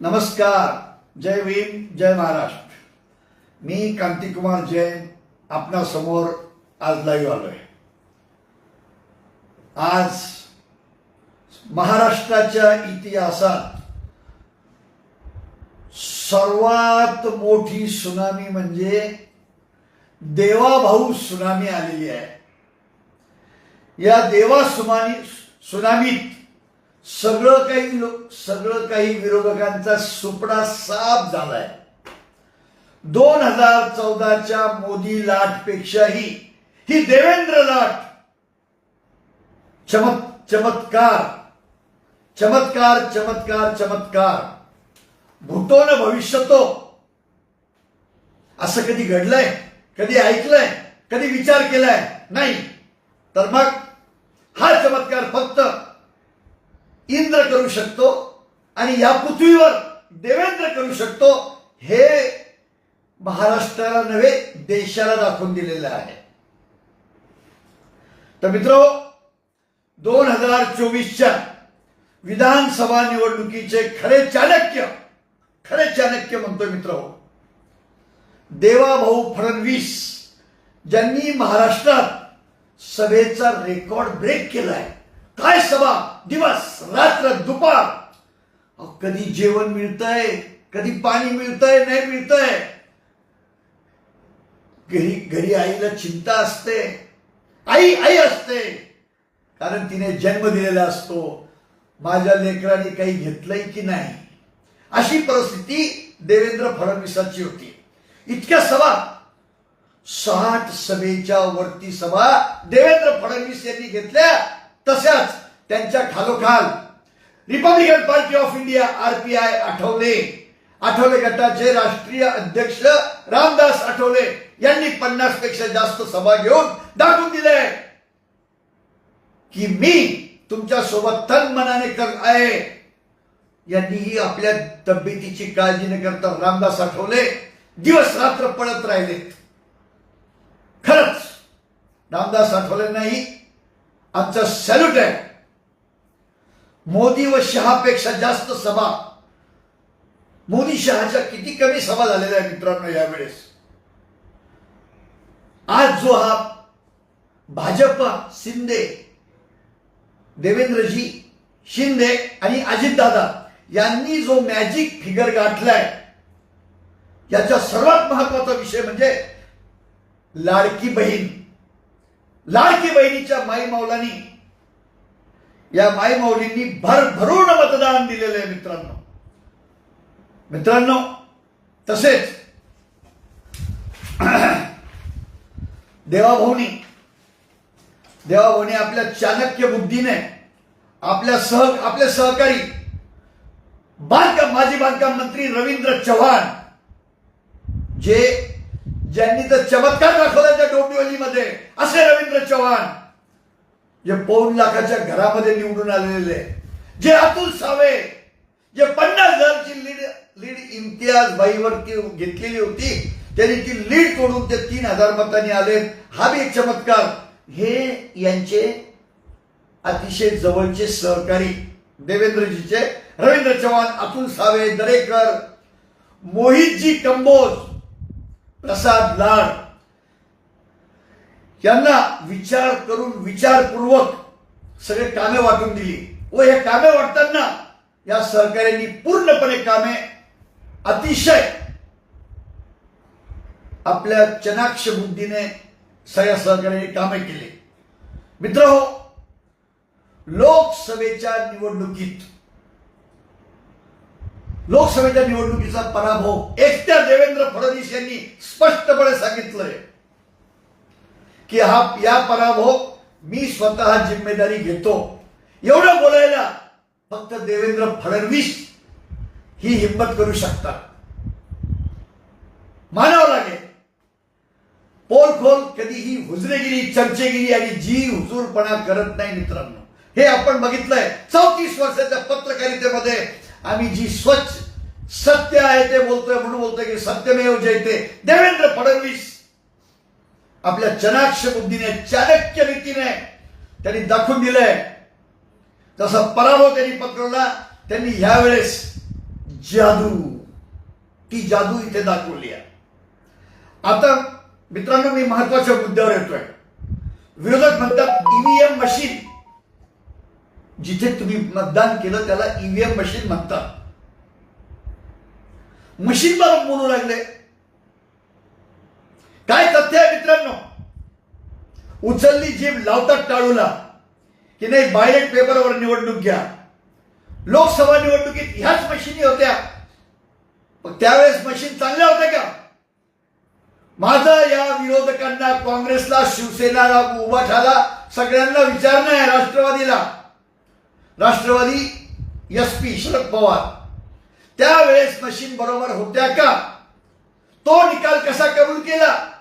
नमस्कार जय भीम जय महाराष्ट्र. मी कांतिकुमार जैन आपणासमोर आज लाईव्ह आलोय. आज महाराष्ट्राच्या इतिहासात सर्वात मोठी सुनामी म्हणजे देवाभाऊ सुनामी आलेली आहे. या देवा सुनामी सुनामीत सगळं काही लोक सगळं काही विरोधकांचा सुपडा साफ झालाय. दोन हजार चौदाच्या मोदी लाटपेक्षाही ही देवेंद्र लाट चमत चमत्कार चमत्कार चमत्कार चमत्कार भूतो न भविष्यतो. असं कधी घडलंय? कधी ऐकलंय? कधी विचार केलाय? नाही. तर मग हा चमत्कार फक्त इंद्र करू शकतो आणि या पृथ्वीवर देवेंद्र करू शकतो हे महाराष्ट्राला नव्हे देशाला दाखवून दिलेलं आहे. तर मित्र दोन हजार चोवीसच्या विधानसभा निवडणुकीचे खरे चाणक्य खरे चाणक्य म्हणतो मित्र देवाभाऊ फडणवीस ज्यांनी महाराष्ट्रात सभेचा रेकॉर्ड ब्रेक केलाय. काय सभा? दिवस रात्र दुपार. कधी जेवण मिळतंय कधी पाणी मिळतंय नाही मिळतंय. घरी घरी आईला चिंता असते. आई आई असते. कारण तिने जन्म दिलेला असतो. माझ्या लेकराने काही घेतलंय की नाही? अशी परिस्थिती देवेंद्र फडणवीसांची होती. इतक्या सभा. साठ सभेच्या वरती सभा देवेंद्र फडणवीस यांनी घेतल्या. तशाच. त्यांच्या खालोखाल Republican Party of India RPI Athawale. Athawale गटाचे राष्ट्रीय अध्यक्ष रामदास आठवले यांनी पन्नासपेक्षा जास्त सभा घेऊन दाखवून दिले. की मी तुमच्यासोबत तन मनाने कर आहे. यांनीही आपल्या तब्येतीची काळजी न करता रामदास आठवले. दिवस रात्र पळत राहिलेत खरंच रामदास आठवलेंनाही आमचा सॅल्यूट आहे. मोदी व शहापेक्षा जास्त सभा. मोदी शहाच्या किती कमी सभा झालेल्या आहेत मित्रांनो यावेळेस. आज जो हा भाजप शिंदे देवेंद्रजी शिंदे आणि अजितदादा यांनी जो मॅजिक फिगर गाठलाय याचा सर्वात महत्त्वाचा विषय म्हणजे लाडकी बहीण. लाडकी बहिणीच्या माई माऊलांनी या माई माऊलींनी भरभरून मतदान दिलेलं आहे मित्रांनो. मित्रांनो तसेच देवाभाऊनी देवाभाऊनी आपल्या चाणक्य बुद्धीने आपल्या सह आपले सहकारी बांधकाम माजी बांधकाम मंत्री रवींद्र चव्हाण जे ज्यांनी तर चमत्कार दाखवला त्या डोंबिवलीमध्ये असे रवींद्र चव्हाण जे पाऊन लाखाच्या घरामध्ये निवडून आलेले. जे अतुल सावे जे पन्नास हजारची लीड लीड इम्तियाज बाईवरती घेतलेली होती त्यांनी ती लीड तोडून ते तीन हजार मतांनी आले. हा बी एक चमत्कार. हे यांचे अतिशय जवळचे सहकारी देवेंद्रजीचे रवींद्र चव्हाण अतुल सावे दरेकर मोहितजी कंबोज प्रसाद लाड यांना विचार करून विचारपूर्वक सगळे कामे वाटून दिली. व हे कामे वाटताना या सहकार्यांनी पूर्णपणे कामे अतिशय आपल्या चनाक्ष बुद्धीने सगळ्या सहकार्यांनी कामे केली. मित्र हो लोकसभेच्या निवडणुकीत लोकसभेच्या निवडणुकीचा पराभव एकट्या देवेंद्र फडणवीस यांनी स्पष्टपणे सांगितलंय. की हा या पराभव मी स्वतः जिम्मेदारी घेतो. एवढं बोलायला फक्त देवेंद्र फडणवीस ही हिंमत करू शकतात. मानावं लागेल. पोल खोल कधीही हुजरेगिरी चर्चेगिरी आणि जी हुजूरपणा करत नाही मित्रांनो. हे आपण बघितलंय. चौतीस वर्षाच्या पत्रकारितेमध्ये आम्ही जी स्वच्छ सत्य आहे ते बोलतोय म्हणून बोलतोय की सत्यमेव जयते. देवेंद्र फडणवीस आपल्या चनाक्ष बुद्धीने चाणक्य रीतीने त्यांनी दाखवून दिलंय. जसा पराभव त्यांनी पकडला त्यांनी ह्यावेळेस जादू ती जादू इथे दाखवली आहे. आता मित्रांनो मी महत्त्वाच्या मुद्द्यावर येतोय. विरोधक म्हणतात e ईव्हीएम मशीन जिथे तुम्ही मतदान केलं त्याला ईव्हीएम मशीन म्हणतात. मशीन बाबत बोलू लागले. काय तथ्य आहे मित्रांनो? उचलली जीभ लावतात टाळूला. की नाही बायलेट पेपरवर निवडणूक घ्या. लोकसभा निवडणुकीत ह्याच मशीनी होत्या. पण त्यावेळेस मशीन चांगल्या होत्या का? माझं या विरोधकांना काँग्रेसला शिवसेनाला उभाठाला सगळ्यांना विचारणं आहे राष्ट्रवादीला. Rashtrawadi S P Sharad Pawar. त्यावेळेस मशीन बरोबर होत्या का? तो निकाल कसा कबूल केला?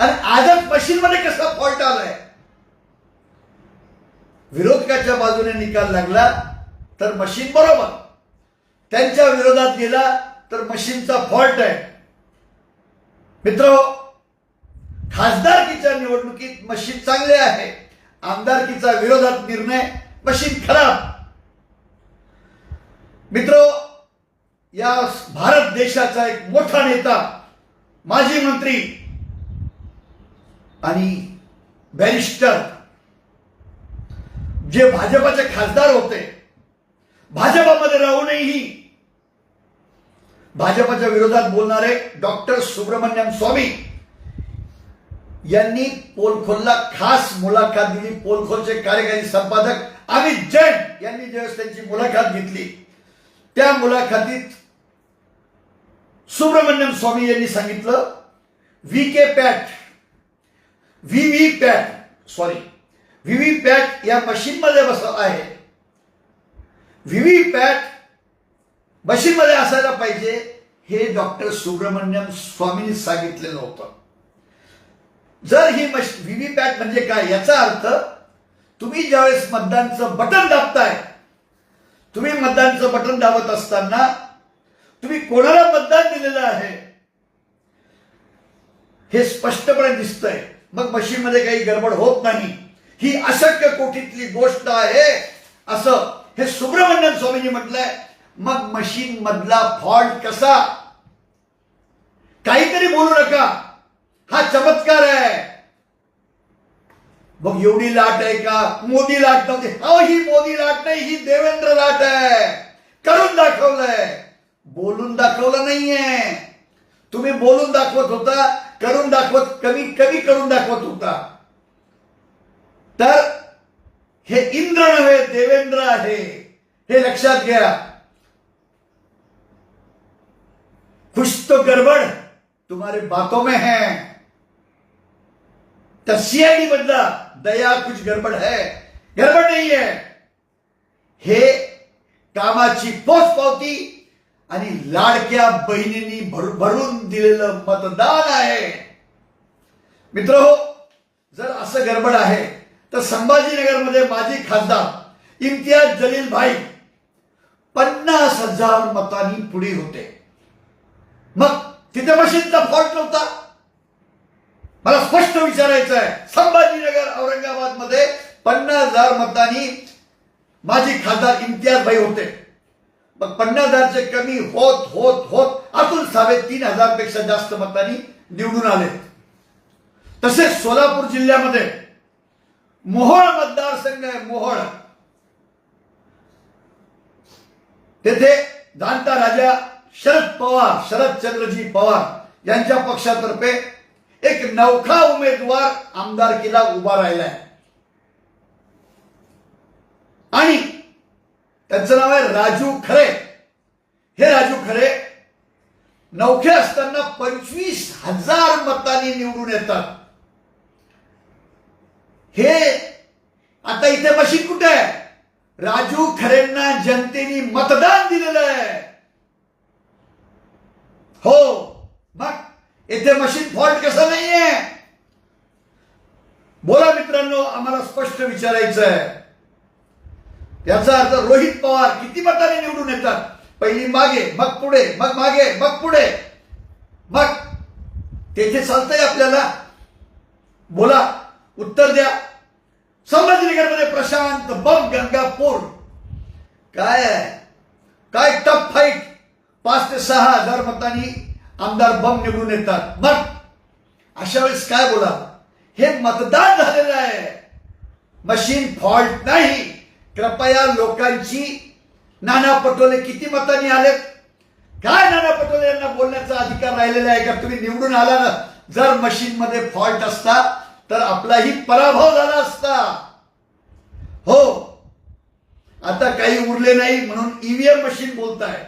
आणि आजच मशीनमध्ये कसा फॉल्ट आलाय? विरोधकाच्या बाजूने निकाल लागला तर मशीन बरोबर. त्यांच्या विरोधात गेला तर मशीनचा फॉल्ट आहे. मित्र खासदारकीच्या निवडणुकीत मशीन चांगले आहे आमदारकीचा विरोधात निर्णय मशीन खराब. मित्र या भारत देशाचा एक मोठा नेता माजी मंत्री आणि बॅरिस्टर जे भाजपाचे खासदार होते भाजपामध्ये राहूनही भाजपाच्या विरोधात बोलणारे डॉक्टर सुब्रमण्यम स्वामी यांनी पोलखोलला खास मुलाखत दिली. पोलखोलचे कार्यकारी संपादक अमित जैन यांनी ज्यावेळेस त्यांची मुलाखत घेतली त्या मुलाखतीत सुब्रमण्यम स्वामी यांनी सांगितलं V K PAT V V PAT sorry V V PAT या मशीनमध्ये बस आहे. व्ही व्ही पॅट मशीनमध्ये असायला पाहिजे हे डॉक्टर सुब्रमण्यम स्वामींनी सांगितलेलं होतं. जर ही मश व्ही पॅट म्हणजे काय याचा अर्थ तुम्ही ज्यावेळेस मतदानचं बटन दाबताय तुम्ही मतदानचं बटन दाबत असताना तुम्ही कोणाला मतदान दिलेलं आहे हे स्पष्टपणे दिसतंय. मग मशीनमध्ये काही गडबड होत नाही. ही अशक्य कोटीतली गोष्ट आहे. असं हे सुब्रमण्यम स्वामींनी म्हटलंय. मग मशीन मधला फॉल्ट कसा? काहीतरी बोलू नका. हा चमत्कार आहे. मग एवढी लाट आहे का? मोदी लाट नव्हती. अहो ही मोदी लाट नाही ही देवेंद्र लाट आहे. करून दाखवलंय. बोलून दाखवलं नाहीये. तुम्ही बोलून दाखवत होता. करून दाखवत, कमी कमी करून दाखवत होता. तर हे इंद्र नव्हे देवेंद्र आहे, हे लक्षात घ्या. कुछ तो गड़बड़, तुम्हारे बातों में है. सीआयडी बदला, दया कुछ गडबड है. गडबड नहीं है. हे कामाची पोच पावती आणि लाडक्या बहिणींनी भर- भरून दिलेलं मतदान आहे. मित्र हो जर असं गडबड आहे तर संभाजीनगरमध्ये माजी खासदार इम्तियाज जलील भाई पन्नास हजार मतांनी पुढे होते. मग तिथे मशीनचा फॉल्ट नव्हता. मला स्पष्ट विचारायचं आहे संभाजीनगर औरंगाबादमध्ये पन्नास हजार मतांनी माजी खासदार इम्तियाज भाई होते. मग पन्नास हजारचे कमी होत होत होत. अजून साडे तीन हजारपेक्षा जास्त मतांनी निवडून आले. तसेच सोलापूर जिल्ह्यामध्ये मोहोळ मतदारसंघ आहे मोहोळ. तेथे जाणता राजा शरद पवार शरदचंद्रजी पवार यांच्या पक्षातर्फे एक नवखा उमेदवार आमदारकीला उभा राहिलाय. आणि त्यांचं नाव आहे राजू खरे. हे राजू खरे नौखे असताना पंचवीस हजार मतांनी निवडून येतात. हे आता इथे मशीन कुठे आहे? राजू खरेंना जनतेने मतदान दिलेलं आहे. हो मग येथे मशीन फॉल्ट कसं नाहीये? बोला मित्रांनो आम्हाला स्पष्ट विचारायचं आहे. याचा अर्थ रोहित पवार किती मताने निवडून येतात? पहिली मागे मग पुढे मग मागे मग पुढे. मग तेथे चालतंय आपल्याला. बोला उत्तर द्या. संभाजीनगरमध्ये प्रशांत बम गंगापूर. काय आहे? काय टफ फाईट पाच ते सहा हजार मतांनी आमदार बम निवडून येतात. मग अशा वेळेस काय बोला? हे मतदान झालेलं आहे. मशीन फॉल्ट नाही. कृपया लोकांची नाना पटोले किती मतांनी आलेत? काय नाना पटोले यांना बोलण्याचा अधिकार राहिलेला आहे का? तुम्ही निवडून आला ना जर मशीन मध्ये फॉल्ट असता तर आपलाही पराभव झाला असता. हो. आता काही उरले नाही म्हणून ईव्हीएम मशीन बोलताय.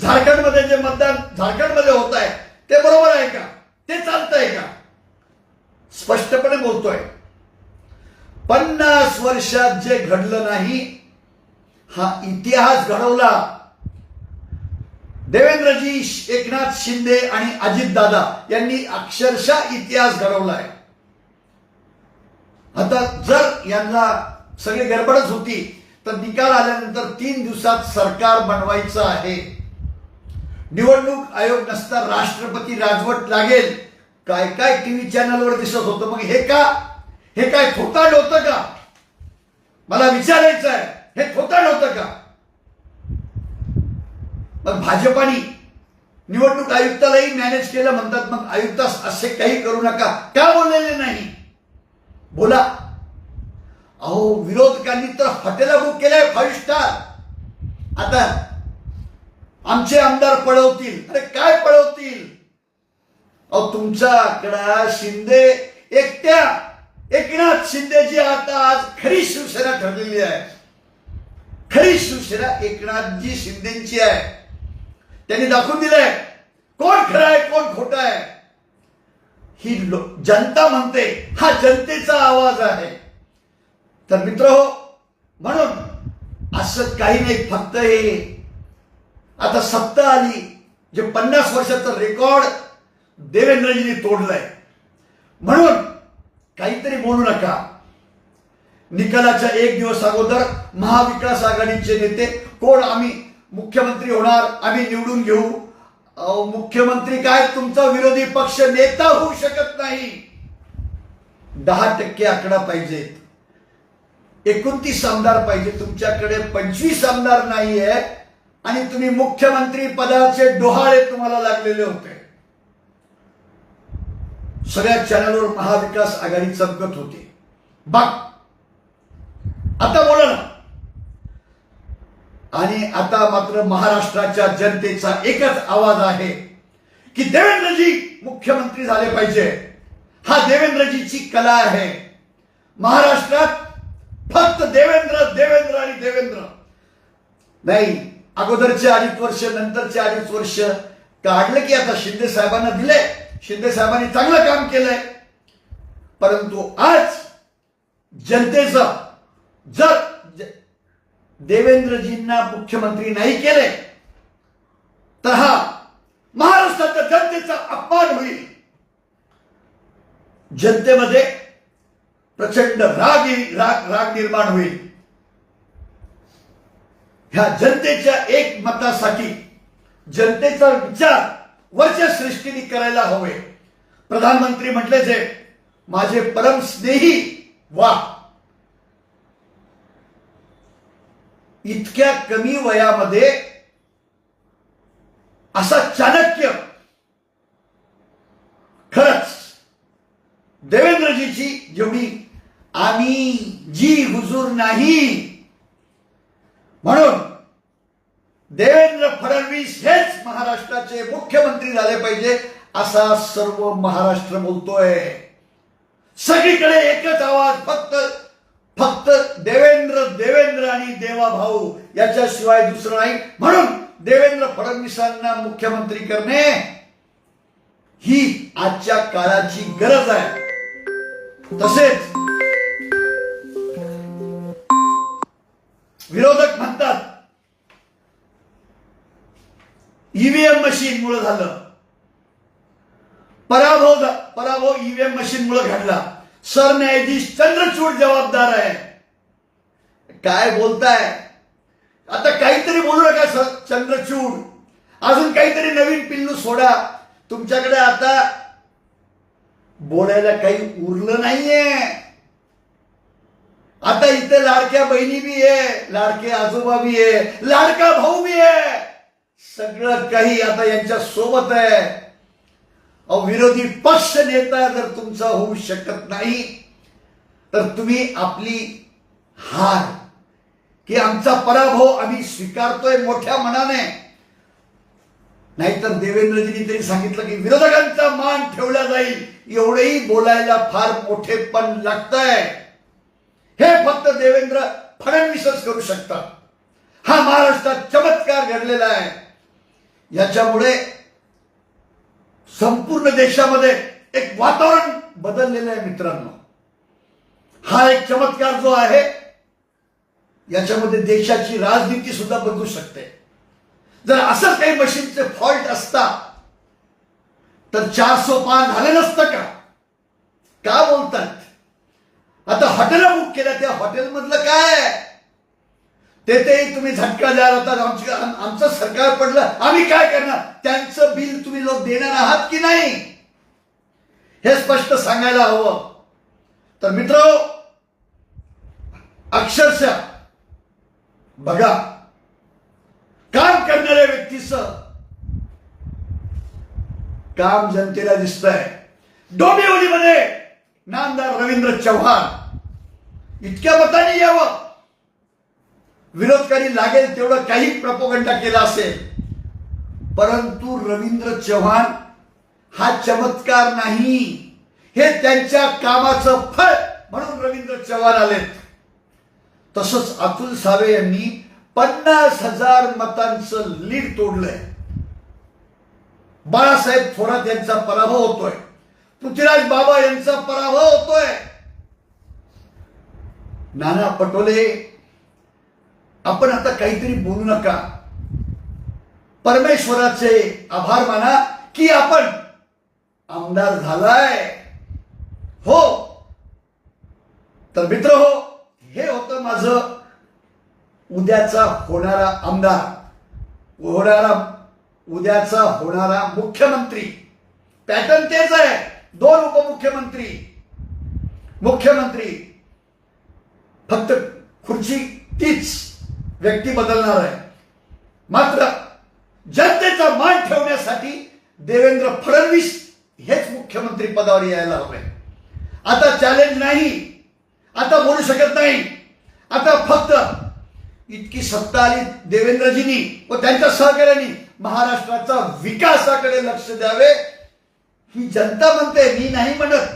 झारखंडमध्ये जे मतदान झारखंडमध्ये होत आहे ते बरोबर आहे का? ते चालतंय का? स्पष्टपणे बोलतोय. पन्नास वर्षात जे घडलं नाही हा इतिहास घडवला. देवेंद्रजी एकनाथ शिंदे आणि अजितदादा यांनी अक्षरशः इतिहास घडवलाय. आता जर यांना सगळी गडबडच होती तर निकाल आल्यानंतर तीन दिवसात सरकार बनवायचं आहे. निवडणूक आयोग नसता राष्ट्रपती राजवट लागेल. काय काय टीव्ही चॅनलवर दिसत होतं मग हे का? हे काय खोताड होतं का? मला विचारायचं आहे हे खोताड होतं का? मग भाजपानी निवडणूक आयुक्तालाही मॅनेज केलं म्हणतात मग आयुक्त असे काही करू नका. का बोललेले नाही? बोला. अहो विरोधकांनी तर हॉटेला बुक केलंय फाईव्ह स्टार आता आमचे आमदार पळवतील. अरे काय पळवतील? अहो तुमच्याकडं शिंदे एकट्या एकनाथ शिंदेची आता आज खरी शिवसेना ठरलेली आहे. खरी शिवसेना एकनाथजी शिंदेची आहे. त्यांनी दाखवून दिलंय कोण खरं आहे कोण खोटं आहे. ही लो- जनता म्हणते हा जनतेचा आवाज आहे. तर मित्र हो म्हणून असं काही नाही फक्त हे. आता सत्ता आली जे पन्नास वर्षाचं रेकॉर्ड देवेंद्रजींनी तोडलंय. म्हणून काहीतरी बोलू नका. निकालाच्या एक दिवस अगोदर महाविकास आघाडीचे नेते कोण आम्ही मुख्यमंत्री होणार आम्ही निवडून घेऊ. मुख्यमंत्री काय तुमचा विरोधी पक्ष नेता होऊ शकत नाही. दहा टक्के आकडा पाहिजेत एकोणतीस आमदार पाहिजे. तुमच्याकडे पंचवीस आमदार नाहीये आणि तुम्ही मुख्यमंत्री पदाचे डोहाळे तुम्हाला लागलेले होते. सगळ्या चॅनलवर महाविकास आघाडी चमकत होती. बघ. आता बोला ना. आणि आता मात्र महाराष्ट्राच्या जनतेचा एकच आवाज आहे की देवेंद्रजी मुख्यमंत्री झाले पाहिजे. हा देवेंद्रजीची कला आहे. महाराष्ट्रात फक्त देवेंद्र देवेंद्र आणि देवेंद्र. नाही अगोदरचे अडीच वर्ष नंतरचे अडीच वर्ष काढलं की आता शिंदे साहेबांना दिले शिंदे साहेबांनी चांगलं काम केलंय. परंतु आज जनतेचं जर देवेंद्रजींना मुख्यमंत्री नाही केले तर हा महाराष्ट्राच्या जनतेचा अपमान होईल. जनतेमध्ये प्रचंड राग राग राग निर्माण होईल. ह्या जनतेच्या एक मतासाठी जनतेचा विचार वरच्या सृष्टीने करायला हवे. प्रधानमंत्री म्हटले जे माझे परम स्नेही वा. इतक्या कमी वयामध्ये असा चाणक्य खरंच देवेंद्रजीची जेवढी आम्ही जी हुजूर नाही म्हणून देवेंद्र फडणवीस हेच महाराष्ट्राचे मुख्यमंत्री झाले पाहिजे असा सर्व महाराष्ट्र बोलतोय. सगळीकडे एकच आवाज फक्त फक्त देवेंद्र देवेंद्र आणि देवा भाऊ याच्याशिवाय दुसरं नाही. म्हणून देवेंद्र फडणवीसांना मुख्यमंत्री करणे ही आजच्या काळाची गरज आहे. तसेच ईव्हीएम मशीन मुळे झालं. पराभव पराभव ईव्हीएम मशीन मुळे घडला. सरन्यायाधीश चंद्रचूड जबाबदार आहे. काय बोलताय? आता काहीतरी बोलू नका सर चंद्रचूड. अजून काहीतरी नवीन पिल्लू सोडा. तुमच्याकडे आता बोलायला काही उरलं नाहीये. आता इथे लाडक्या बहिणी बी आहे लाडके आजोबा बी आहे लाडका भाऊ बी आहे. सगळं काही आता यांच्या सोबत आहे. अहो विरोधी पक्ष नेता जर तुमचा होऊ शकत नाही तर तुम्ही आपली हार की आमचा पराभव आम्ही स्वीकारतोय मोठ्या मनाने. नाहीतर देवेंद्रजींनी तरी सांगितलं की विरोधकांचा मान ठेवला जाईल एवढेही बोलायला फार मोठेपण लागतंय. हे फक्त देवेंद्र फडणवीसच करू शकतात. हा महाराष्ट्रात चमत्कार घडलेला आहे. याच्यामुळे संपूर्ण देशामध्ये एक वातावरण बदललेलं आहे मित्रांनो. हा एक चमत्कार जो आहे याच्यामध्ये देशाची राजनीती सुद्धा बदलू शकते. जर असं काही मशीनचे फॉल्ट असता तर चारसो पार झालं नसतं का? का बोलतात? आता हॉटेल बुक केल्या त्या हॉटेलमधलं काय? तेथेही तुम्ही झटका द्याल आता आमची आमचं सरकार पडलं. आम्ही काय करणार? त्यांचं बिल तुम्ही लोक देणार आहात की नाही? हे स्पष्ट सांगायला हवं. तर मित्र अक्षरशः बघा काम करणाऱ्या व्यक्तीचं काम जनतेला दिसतंय. डोंबिवलीमध्ये नामदार रवींद्र चव्हाण इतक्या मताने यावं. विरोधकारी लागेल तेवढं काही प्रपोगंडा केला असेल. परंतु रवींद्र चव्हाण हा चमत्कार नाही. हे त्यांच्या कामाचं फळ म्हणून रवींद्र चव्हाण आलेत. तसंच अतुल सावे यांनी पन्नास हजार मतांचं लीड तोडलंय. बाळासाहेब थोरात यांचा पराभव होतोय. पृथ्वीराज बाबा यांचा पराभव होतोय. नाना पटोले आपण आता काहीतरी बोलू नका. परमेश्वराचे आभार माना की आपण आमदार झालाय. हो. तर मित्र हो हे होतं माझं उद्याचा होणारा आमदार होणारा उद्याचा होणारा मुख्यमंत्री. पॅटर्न तेच आहे. दोन उपमुख्यमंत्री. मुख्यमंत्री फक्त खुर्ची तीच. व्यक्ती बदलणार आहे. मात्र जनतेचा मान ठेवण्यासाठी देवेंद्र फडणवीस हेच मुख्यमंत्री पदावर यायला हवे. आता चॅलेंज नाही. आता बोलू शकत नाही. आता फक्त इतकी सत्ता आली देवेंद्रजींनी व त्यांच्या सहकार्याने महाराष्ट्राचा विकासाकडे लक्ष द्यावे ही जनता म्हणते मी नाही म्हणत.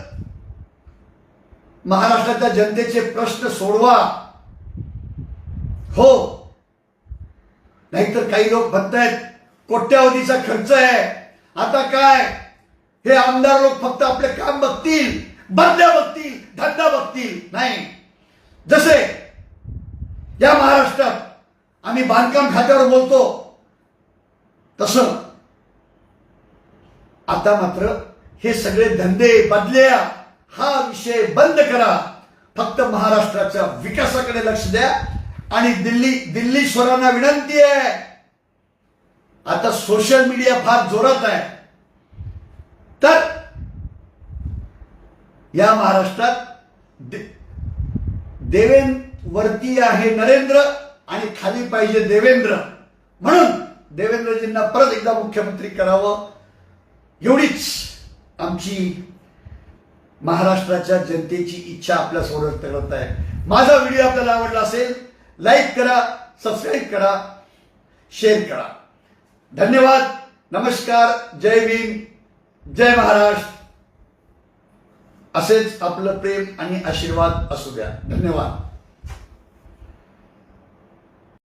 महाराष्ट्राच्या जनतेचे प्रश्न सोडवा. हो नाहीतर काही लोक म्हणतायत कोट्यावधीचा खर्च आहे. आता काय? हे आमदार लोक फक्त आपले काम बघतील बदल्या बघतील धंदा बघतील. नाही. जसे या महाराष्ट्रात आम्ही बांधकाम खात्यावर बोलतो तस आता मात्र हे सगळे धंदे बदल्या हा विषय बंद करा. फक्त महाराष्ट्राच्या विकासाकडे लक्ष द्या. आणि दिल्ली दिल्लीश्वरांना विनंती आहे. आता सोशल मीडिया फार जोरात आहे. तर या महाराष्ट्रात दे- देवेंद्रवरती वरती आहे नरेंद्र आणि खाली पाहिजे देवेंद्र. म्हणून देवेंद्रजींना परत एकदा मुख्यमंत्री करावं. एवढीच आमची महाराष्ट्राच्या जनतेची इच्छा आपल्यासमोर करत आहे. माझा व्हिडिओ आपल्याला आवडला असेल लाईक करा सबस्क्राईब करा शेअर करा. धन्यवाद नमस्कार जय भीम जय महाराष्ट्र. असेच आपलं प्रेम आणि आशीर्वाद असू द्या. धन्यवाद.